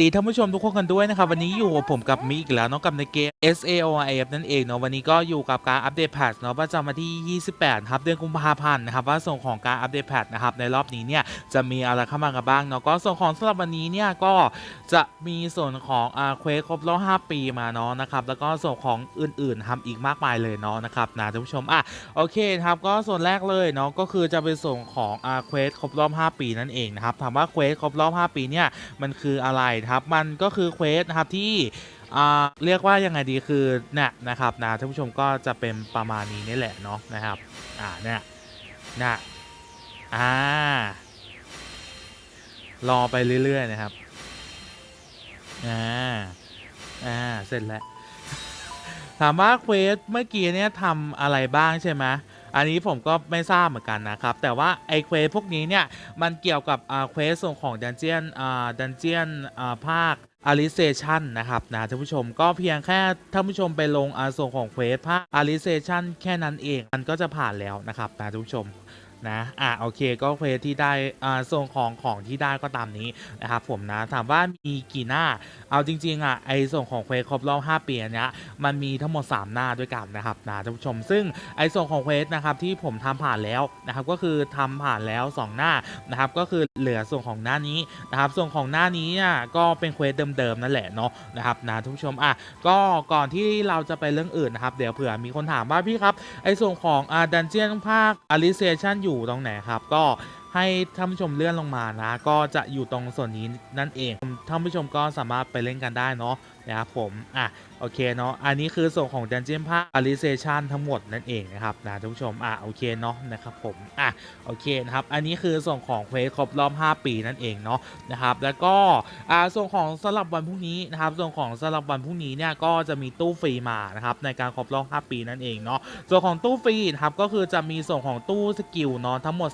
ดีท่านผู้ชมทุกคนกันด้วยนะครับ วันนี้อยู่กับผมกับมิอีกแล้วเนาะกับในเกม S A O I F นั่นเองเนาะวันนี้ก็อยู่กับการอัปเดตแพทเนาะประจำวันที่ 28ครับเดือนกุมภาพันธ์นะครับว่าส่งของการอัปเดตแพทนะครับในรอบนี้เนี่ยจะมีอะไรเข้ามากันบ้างเนาะก็ส่วนของสำหรับวันนี้เนี่ยก็จะมีส่วนของอาเควสครบรอบ5ปีมาเนาะนะครับแล้วก็ส่วนของอื่นๆทำอีกมากมายเลยเนาะนะครับนะท่านผู้ชมอะโอเคครับก็ส่วนแรกเลยเนาะก็คือจะเป็นส่งของอาเควสครบรอบ5ปีนั่นเองนะครับถามว่าเควสครบรอบ5ปีเนี่ยมันคืออะไรนะครับมันก็คือเควสนะครับที่เรียกว่ายังไงดีคือเนี่ยนะครับนะท่านผู้ชมก็จะเป็นประมาณนี้นี่แหละเนาะนะครับอ่าเนี่ยนะอ่ารอไปเรื่อยๆนะครับอ่าอ่าเสร็จแล้วถามว่าเควสเมื่อกี้เนี่ยทำอะไรบ้างใช่ไหม อันนี้ผมก็ไม่ทราบเหมือนกันนะครับ แต่ว่าไอเควสพวกนี้เนี่ย มันเกี่ยวกับอ่าเควสส่งของดันเจียนอ่าดันเจียนอ่าภาคอาริเซชันนะครับนะท่านผู้ชมก็เพียงแค่ท่านผู้ชมไปลงอาส่งของเควสภาคอาริเซชันแค่นั้นเอง มันก็จะผ่านแล้วนะครับนะท่านผู้ชม นะ อะโอเคก็เควสที่ได้อ่าส่งของของที่ได้ก็ตามนี้นะครับผมนะถามว่ามีกี่หน้า เอาจริงๆอะไอส่งของเควสครบรอบ5ปีอันเนี้ยมันมีทั้งหมด 3 หน้าด้วยกันนะครับนะท่านผู้ชม ซึ่งไอส่งของเควสนะครับที่ผมทำผ่านแล้วนะครับก็คือทำผ่านแล้ว 2 หน้านะครับก็คือเหลือส่วนของหน้านี้นะครับส่วนของหน้านี้อะก็เป็นเควสเดิมๆนั่นแหละเนาะนะครับนะท่านผู้ชมอะก็ก่อนที่เราจะไปเรื่องอื่นนะครับเดี๋ยวเผื่อมีคนถามว่าพี่ครับไอส่วนของอ่าดันเจียนภาคอาริเซชันอยูู่่ตรงไหนครับ ก็ให้ท่านผู้ชมเลื่อนลงมานะ ก็จะอยู่ตรงส่วนนี้นั่นเองท่านผู้ชมก็สามารถไปเล่นกันได้เนาะ นะครับผมอะโอเคเนาะอันนี้คือส่วนของ Dungeon ภาค a l i z a t i o n ทั้งหมดนั่นเองนะครับนะท่านผู้ชมอะโอเคเนาะนะครับผมอะโอเคนะครับอันนี้คือส่วนของเควสครบรอบ 5 ปีนั่นเองเนาะนะครับแล้วก็อ่าส่วนของสำหรับวันพรุ่งนี้นะครับส่วนของสำหรับวันพรุ่งนี้เนี่ยก็จะมีตู้ฟรีมานะครับในการครบรอบ 5 ปีนั่นเองเนาะส่วนของตู้ฟรีนะครับก็คือจะมีส่วนของตู้สกิลเนาะทั้งหมด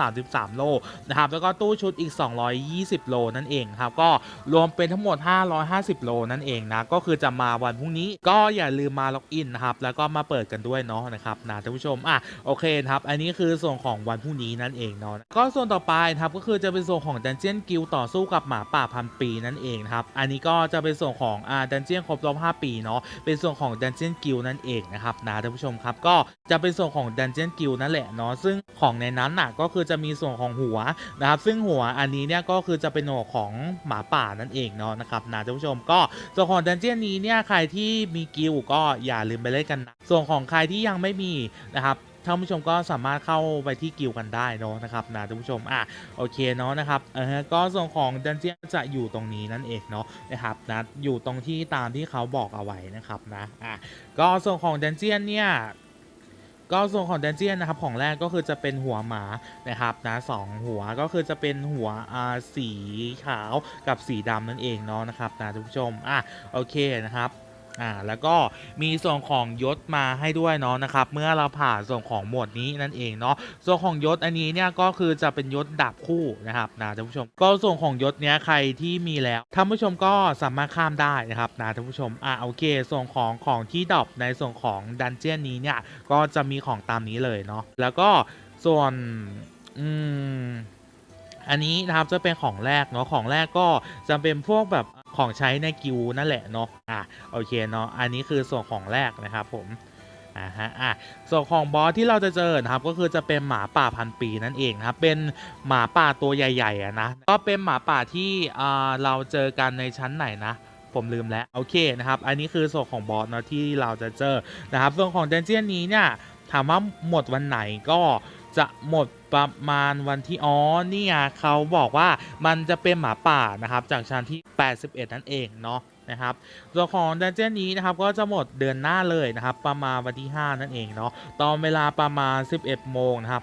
333 โลนะครับแล้วก็ตู้ชุดอีก 220 โลนั่นเองครับก็รวมเป็นทั้งหมด 550 โลนั่นเองนะก็คือจะมาวันพรุ่งนี้ ก็อย่าลืมมาล็อกอินนะครับแล้วก็มาเปิดกันด้วยเนาะนะครับนะท่านผู้ชมอะโอเคครับอันนี้คือส่วนของวันพรุ่งนี้นั่นเองเนาะก็ส่วนต่อไปนะครับก็คือจะเป็นส่วนของดันเจียนกิลต่อสู้กับหมาป่าพันปีนั่นเองครับอันนี้ก็จะเป็นส่วนของอ่าดันเจียนครบรอบ5ปีเนาะเป็นส่วนของ Dungeon Guild นั่นเองนะครับนะท่านผู้ชมครับก็จะเป็นส่วนของ Dungeon Guild นั่นแหละเนาะซึ่งของในนั้นน่ะก็คือจะมีส่วนของหัวนะครับซึ่งหัวอันนี้เนี่ยก็คือจะเป็นหัวของหมาป่านั่นเองเนาะนะครับนะท่านผู้ชมก็ส่วนของดันเจี้ยนนี้เนี่ยใครที่มีกิลก็อย่าลืมไปเล่นกันนะส่วนของใครที่ยังไม่มีนะครับท่านผู้ชมก็สามารถเข้าไปที่กิลกันได้เนาะนะครับนะท่านผู้ชมอะโอเคเนาะนะครับเออก็ส่วนของดันเจียนจะอยู่ตรงนี้นั่นเองเนาะนะครับนะอยู่ตรงที่ตามที่เขาบอกเอาไว้นะครับนะอะก็ส่วนของดันเจียนเนี่ย ก็ส่วนของแดนเจียนนะครับของแรกก็คือจะเป็นหัวหมานะครับนะสองหัวก็คือจะเป็นหัวอาสีขาวกับสีดำนั่นเองเนาะนะครับนะทุกผู้ชมอะโอเคนะครับ อ่าแล้วก็มีส่วนของยศมาให้ด้วยเนาะนะครับเมื่อเราผ่านส่วนของหมวดนี้นั่นเองเนาะส่วนของยศอันนี้เนี่ยก็คือจะเป็นยศดาบคู่นะครับนะท่านผู้ชม ก็ส่วนของยศเนี้ยใครที่มีแล้วท่านผู้ชมก็สามารถข้ามได้นะครับนะท่านผู้ชมอ่าโอเคส่วนของของที่ดรอปในส่วนของดันเจียนนี้เนี่ยก็จะมีของตามนี้เลยเนาะแล้วก็ส่วนอืมอันนี้นะครับจะเป็นของแรกเนาะของแรกก็จะเป็นพวกแบบ ของใช้ในกิวนั่นแหละเนาะอะโอเคเนาะอันนี้คือส่วนของแรกนะครับผมอ่าฮะอะส่วนของบอสที่เราจะเจอนะครับก็คือจะเป็นหมาป่าพันปีนั่นเองนะครับเป็นหมาป่าตัวใหญ่ๆอะนะก็เป็นหมาป่าที่อ่าเราเจอกันในชั้นไหนนะผมลืมแล้วโอเคนะครับอันนี้คือส่วนของบอสเนาะที่เราจะเจอนะครับส่วนของเดนเจียนนี้เนี่ยถามว่าหมดวันไหนก็จะหมด ประมาณวันที่อ๋อเนี่ยเขาบอกว่ามันจะเป็นหมาป่านะครับจากชั้นที่ 81 นั่นเองเนาะ นะครับส่วของดันเจี้ยนนี้นะครับก็จะหมดเดือนหน้าเลยนะครับประมาณวันที่ 5 นั่นเองเนาะตอนเวลาประมาณ 11 โมงนะครับ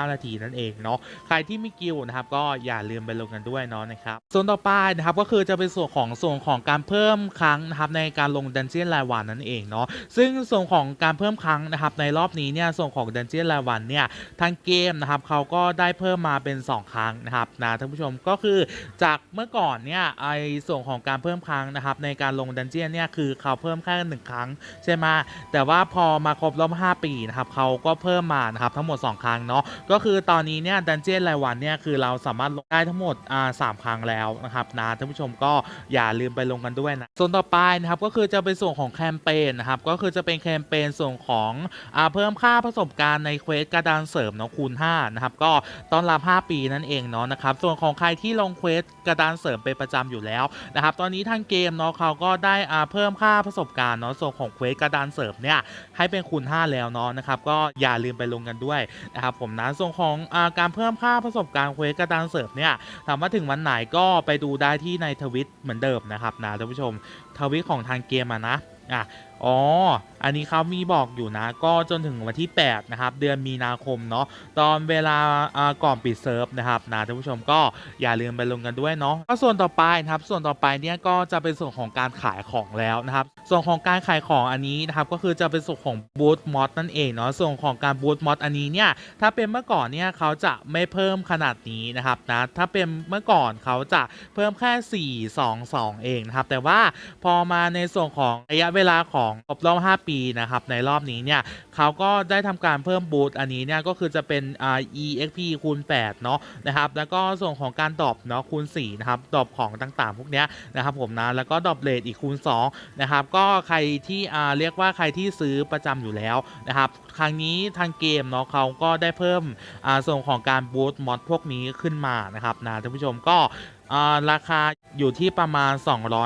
59 นาทีนั่นเองเนาะใครที่มีกิลนะครับก็อย่าลืมไปลงกันด้วยเนาะนะครับส่วนต่อไปนะครับก็คือจะเป็นส่วนของส่วนของการเพิ่มครั้งนะครับในการลงดันเจี้ยนรายวันนั่นเองเนาะซึ่งส่วนของการเพิ่มครั้งนะครับในรอบนี้เนี่ยส่วนของดันเจี้ยนรายวันเนี่ยทางเกมนะครับเขาก็ได้เพิ่มมาเป็น 2 ครั้งนะครับนะท่านผู้ชมก็คือจากเมื่อก่อนเนี่ยไอส่วนของการเพิ่มครั้งนะครับับในการลงดันเจียนเนี่ยคือเขาเพิ่มแค่หนึ่งครั้งใช่ไหมแต่ว่าพอมาครบรอบ5ปีนะครับเขาก็เพิ่มมานะครับทั้งหมด 2 ครั้งเนาะก็คือตอนนี้เนี่ยดันเจียนรายวันเนี่ยคือเราสามารถลงได้ทั้งหมดอ่าสามครั้งแล้วนะครับนะท่านผู้ชมก็อย่าลืมไปลงกันด้วยนะส่วนต่อไปนะครับก็คือจะเป็นส่วนของแคมเปญนะครับก็คือจะเป็นแคมเปญส่วนของอ่าเพิ่มค่าประสบการณ์ในเควสกระดานเสริมเนาะคูณ5นะครับก็ต้อนรับ 5 ปีนั่นเองเนาะนะครับส่วนของใครที่ลงเควสกระดานเสริมเป็นประจำอยู่แล้วนะครับตอนนี้ทางเกมเนาะเขาก็ได้อ่าเพิ่มค่าประสบการณ์เนาะส่วนของเควสกระดานเสริมเนี่ยให้เป็นคูณ5แล้วเนาะนะครับก็อย่าลืมไปลงกันด้วยนะครับผมนะส่วนของอาการเพิ่มค่าประสบการณ์เควสกระดานเสริมเนี่ยถามว่าถึงวันไหนก็ไปดูได้ที่ในทวิตเหมือนเดิมนะครับนะท่านผู้ชมทวิตของทางเกมอะนะอะ อ๋อ อันนี้เขามีบอกอยู่นะ ก็จนถึงวันที่ 8 นะครับ เดือนมีนาคมเนาะ ตอนเวลาอ่าก่อนปิดเซิร์ฟนะครับนะท่านผู้ชมก็อย่าลืมไปลงกันด้วยเนาะก็ส่วนต่อไปนะครับ ส่วนต่อไปเนี่ยก็จะเป็นส่วนของการขายของแล้วนะครับ ส่วนของการขายของอันนี้นะครับ ก็คือจะเป็นส่วนของบูธมอดนั่นเองเนาะ ส่วนของการบูธมอดอันนี้เนี่ย ถ้าเป็นเมื่อก่อนเนี่ยเขาจะไม่เพิ่มขนาดนี้นะครับนะ ถ้าเป็นเมื่อก่อนเขาจะเพิ่มแค่ 4 2 2 เองนะครับ แต่ว่าพอมาในส่วนของระยะเวลาของครบรอบ 5 ปีนะครับในรอบนี้เนี่ยเขาก็ได้ทำการเพิ่มบูทอันนี้เนี่ยก็คือจะเป็นอ่า exp คูณ8เนาะนะครับแล้วก็ส่วนของการดรอปเนาะคูณ4นะครับดรอปของต่างๆ พวกเนี้ยนะครับผมนะแล้วก็ดรอปเลทอีกคูณ2นะครับก็ใครที่อ่าเรียกว่าใครที่ซื้อประจำอยู่แล้วนะครับครั้งนี้ทางเกมเนาะเขาก็ได้เพิ่มอ่าส่วนของการบูทมอดพวกนี้ขึ้นมานะครับนะท่านผู้ชมก็ราคา อยู่ที่ประมาณ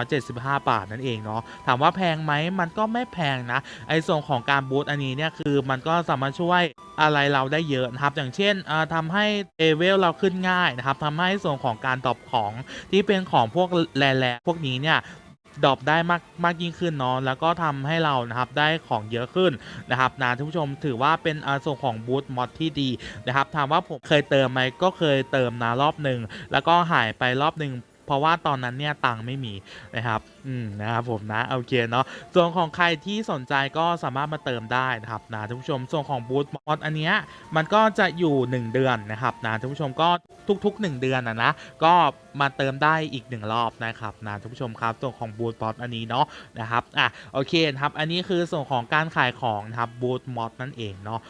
275 บาทนั่นเองเนาะถามว่าแพงไหมมันก็ไม่แพงนะไอส่วนของการบูตอันนี้เนี่ยคือมันก็สามารถช่วยอะไรเราได้เยอะนะครับ อย่างเช่นอ่าทำให้เลเวลเราขึ้นง่ายนะครับทำให้ส่วนของการตอบของที่เป็นของพวกแร่ๆพวกนี้เนี่ยดรอปได้มากมากยิ่งขึ้นเนาะแล้วก็ทำให้เรานะครับได้ของเยอะขึ้นนะครับนะท่านผู้ชมถือว่าเป็นอาส่วนของบูตมอดที่ดีนะครับถามว่าผมเคยเติมไหมก็เคยเติมนะรอบหนึ่งแล้วก็หายไปรอบหนึ่ง เพราะว่าตอนนั้นเนี่ยตังไม่มีนะครับอืมนะครับผมนะโอเคเนาะส่วนของใครที่สนใจก็สามารถมาเติมได้นะครับนะท่านผู้ชมส่วนของบูธมอดอันเนี้ยมันก็จะอยู่ 1 เดือนนะครับนะท่านผู้ชมก็ทุกๆ 1 เดือนนะนะก็มาเติมได้อีก 1 รอบนะครับนะท่านผู้ชมครับส่วนของบูธมอดอันนี้เนาะนะครับอะโอเคนะครับอันนี้คือส่วนของการขายของนะครับบูธมอดนั่นเองเนาะ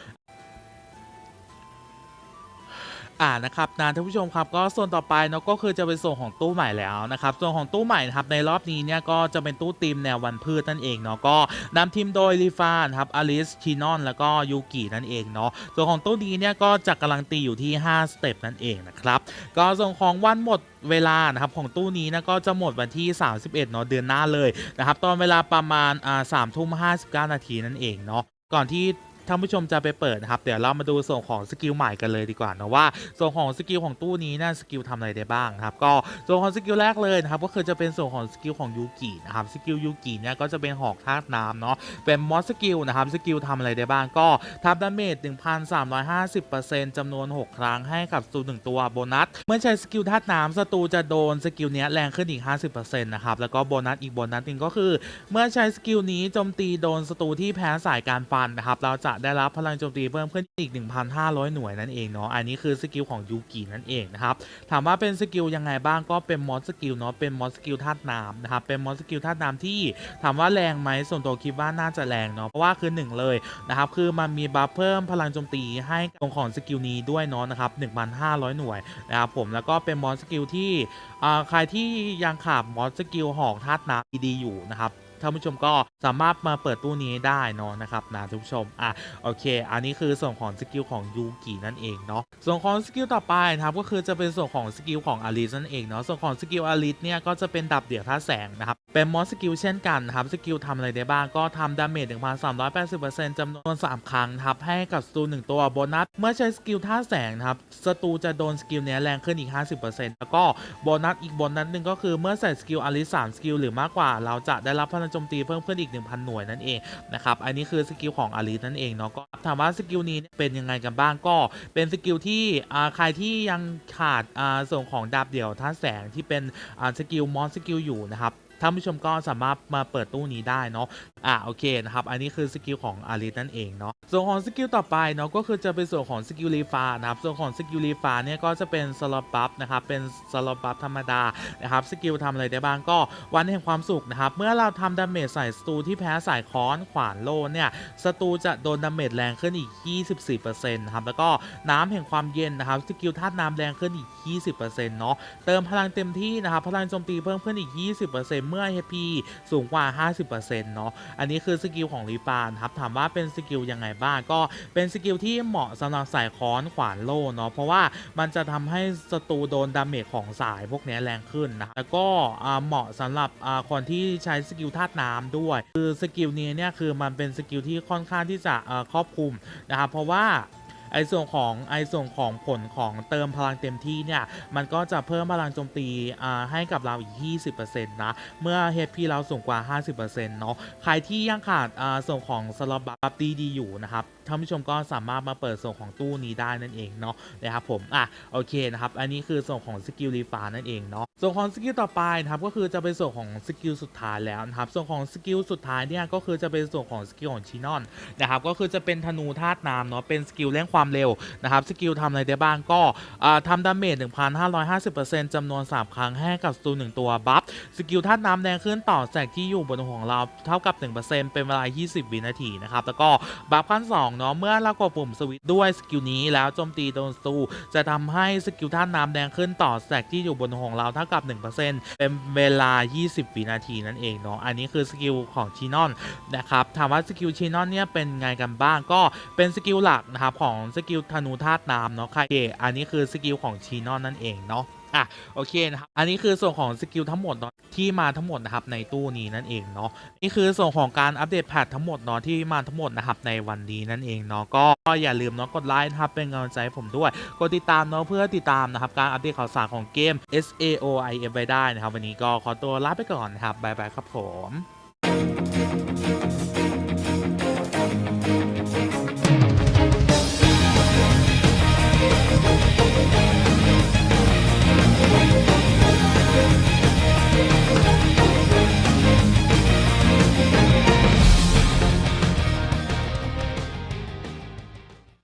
อ่านะครับนะท่านผู้ชมครับก็ส่วนต่อไปเนาะก็คือจะเป็นส่วนของตู้ใหม่แล้วนะครับส่วนของตู้ใหม่นะครับในรอบนี้เนี่ยก็จะเป็นตู้ทีมแนววันพืชนั่นเองเนาะก็นำทีมโดยลีฟานครับอลิสชินอนแล้วก็ยูกินั่นเองเนาะส่วนของตู้นี้เนี่ยก็จะกำลังตีอยู่ที่ 5 สเต็ปนั่นเองนะครับก็ส่วนของวันหมดเวลานะครับของตู้นี้นะก็จะหมดวันที่ 31เนาะเดือนหน้าเลยนะครับตอนเวลาประมาณอ่าสามทุ่มห้าสิบเก้านาทีนั่นเองเนาะก่อนที่ ท่านผู้ชมจะไปเปิดนะครับ เดี๋ยวเรามาดูส่วนของสกิลใหม่กันเลยดีกว่านะว่าส่วนของสกิลของตู้นี้นะสกิลทำอะไรได้บ้างครับก็ส่วนของสกิลแรกเลยนะครับก็คือจะเป็นส่วนของสกิลของยูกินะครับสกิลยูกิเนี่ยก็จะเป็นหอกธาตุน้ำเนาะเป็นมอสสกิลนะครับสกิลทำอะไรได้บ้างก็ทำดาเมจ1,350%จำนวน 6 ครั้งให้กับศัตรูหนึ่งตัวโบนัสเมื่อใช้สกิลธาตุน้ำศัตรูจะโดนสกิลเนี้ยแรงขึ้นอีก 50%นะครับแล้วก็โบนัสอีกโบนัสหนึ่งก็คือ เมื่อใช้สกิลนี้โจมตีโดนศัตรูที่แพ้สายการฟันนะครับเราจะได้รับพลังโจมตีเพิ่มขึ้นอีก 1,500 หน่วยนั่นเองเนาะอันนี้คือสกิลของยูกินั่นเองนะครับถามว่าเป็นสกิลยังไงบ้างก็เป็นมอสสกิลเนาะเป็นมอสสกิลธาตุน้ำนะครับเป็นมอสสกิลธาตุน้ำที่ถามว่าแรงไหมส่วนตัวคิดว่าน่าจะแรงเนาะเพราะว่าคือหนึ่งเลยนะครับคือมันมีบัฟเพิ่มพลังโจมตีให้ตรงของสกิลนี้ด้วยเนาะนะครับ1,500 หน่วยนะครับผมแล้วก็เป็นมอสสกิลที่ใครที่ยังขาดมอสสกิลหอกธาตุน้ำดีๆอยู่นะครับ ท่านผู้ชมก็สามารถมาเปิดตู้นี้ได้เนาะนะครับนะท่านผู้ชมอะโอเค อันนี้คือส่วนของสกิลของยูกินั่นเองเนาะส่วนของสกิลต่อไปนะครับก็คือจะเป็นส่วนของสกิลของอลิสนั่นเองเนาะส่วนของสกิลอลิสเนี่ยก็จะเป็นดับเดี่ยวท่าแสงนะครับเป็นมอสสกิลเช่นกันนะครับสกิลทำอะไรได้บ้างก็ทำดาเมจ1,380%จำนวน 3 ครั้งนะครับให้กับศัตรูหนึ่งตัวโบนัสเมื่อใช้สกิลท่าแสงนะครับศัตรูจะโดนสกิลเนี้ยแรงขึ้นอีก 50%แล้วก็โบนัสอีกโบนัสหนึ่งก็คือเมื่อใส่สกิลอลิส3สกิลหรือมากกว่าเราจะได้รับพลังโจมตีเพิ่มขึ้นอีก 1,000 หน่วยนั่นเองนะครับอันนี้คือสกิลของอลิสนั่นเองเนาะก็ถามว่าสกิลนี้เป็นยังไงกันบ้างก็เป็นสกิลที่ใครที่ยังขาดส่วนของดาบเดี่ยวท่าแสงที่เป็นสกิลมอนสกิลอยู่นะครับ ท่านผู้ชมก็สามารถมาเปิดตู้นี้ได้เนาะอะโอเคนะครับ อันนี้คือสกิลของอาริสนั่นเองเนาะส่วนของสกิลต่อไปเนาะก็คือจะเป็นส่วนของสกิลรีฟานะครับส่วนของสกิลรีฟาเนี่ยก็จะเป็นสล็อตบัฟนะครับเป็นสล็อตบัฟธรรมดานะครับสกิลทำอะไรได้บ้างก็วันแห่งความสุขนะครับเมื่อเราทำดาเมจใส่ศัตรูที่แพ้สายค้อนขวานโลเนี่ยศัตรูจะโดนดาเมจแรงขึ้นอีก 24%นะครับแล้วก็น้ำแห่งความเย็นนะครับสกิลธาตุน้ำแรงขึ้นอีก 20%เนาะเติมพลังเต็มที่นะครับพลังโจมตีเพิ่มขึ้นอีก 20%เมื่อ HP สูงกว่า 50%เนาะอันนี้คือสกิลของรีฟานครับถามว่าเป็นสกิลยังไงบ้างก็เป็นสกิลที่เหมาะสำหรับสายค้อนขวานโล่เนาะเพราะว่ามันจะทำให้ศัตรูโดนดาเมจของสายพวกนี้แรงขึ้นนะแล้วก็เหมาะสำหรับคนที่ใช้สกิลธาตุน้ำด้วย คือสกิลนี้เนี่ยคือมันเป็นสกิลที่ค่อนข้างที่จะครอบคลุมนะครับเพราะว่า ไอส่วนของไอส่วนของผลของเติมพลังเต็มที่เนี่ย มันก็จะเพิ่มพลังโจมตีให้กับเราอีก 20%นะ เมื่อ HP เราสูงกว่า 50%เนาะใครที่ยังขาดอ่าส่วนของสล็อตบัฟดีดีอยู่นะครับท่านผู้ชมก็สามารถมาเปิดส่วนของตู้นี้ได้นั่นเองเนาะนะครับผมอะโอเคนะครับ อันนี้คือส่วนของสกิลรีฟานั่นเองเนาะ ส่วนของสกิลต่อไปนะครับก็คือจะเป็นส่วนของสกิลสุดท้ายแล้วนะครับส่วนของสกิลสุดท้ายเนี่ยก็คือจะเป็นส่วนของสกิลของชินอนนะครับก็คือจะเป็นธนูธาตุน้ำเนาะเป็นสกิลเร่งความเร็วนะครับสกิลทำอะไรได้บ้างก็อ่าทำดาเมจ 1,550%จำนวน 3 ครั้งให้กับศัตรูหนึ่งตัวบัฟสกิลธาตุน้ำแดงขึ้นต่อแสกที่อยู่บนหัวของเราเท่ากับ 1%เป็นเวลา 20 วินาทีนะครับแล้วก็บัฟขั้น2เนาะเมื่อเรากดปุ่มสวิตช์ด้วยสกิลนี้แล้วโจมตีโดนศัตรูจะทำให้สกิลธาตุน้ำแดงขึ้นต่อแสกที่อยู่บนหัวของเราเท่ากับ 1%เป็นเวลา 20 วินาทีนั่นเองเนาะอันนี้คือสกิลของชีนอนนะครับถามว่าสกิลชีนอนเนี่ยเป็นไงกันบ้างก็เป็นสกิลหลักนะครับของสกิลธนูธาตุน้ำเนาะใครเออันนี้คือสกิลของชีนอนนั่นเองเนาะ อะโอเคนะครับอันนี้คือส่วนของสกิลทั้งหมดเนาะที่มาทั้งหมดนะครับในตู้นี้นั่นเองเนาะนี่คือส่วนของการอัปเดตแพททั้งหมดเนาะที่มาทั้งหมดนะครับในวันนี้นั่นเองเนาะก็อย่าลืมเนาะกดไลค์นะครับเป็นกำลังใจให้ผมด้วยกดติดตามเนาะเพื่อติดตามนะครับการอัปเดตข่าวสารของเกม S A O I F ไปได้นะครับ วันนี้ก็ขอตัวลาไปก่อนนะครับบ๊ายบายครับผม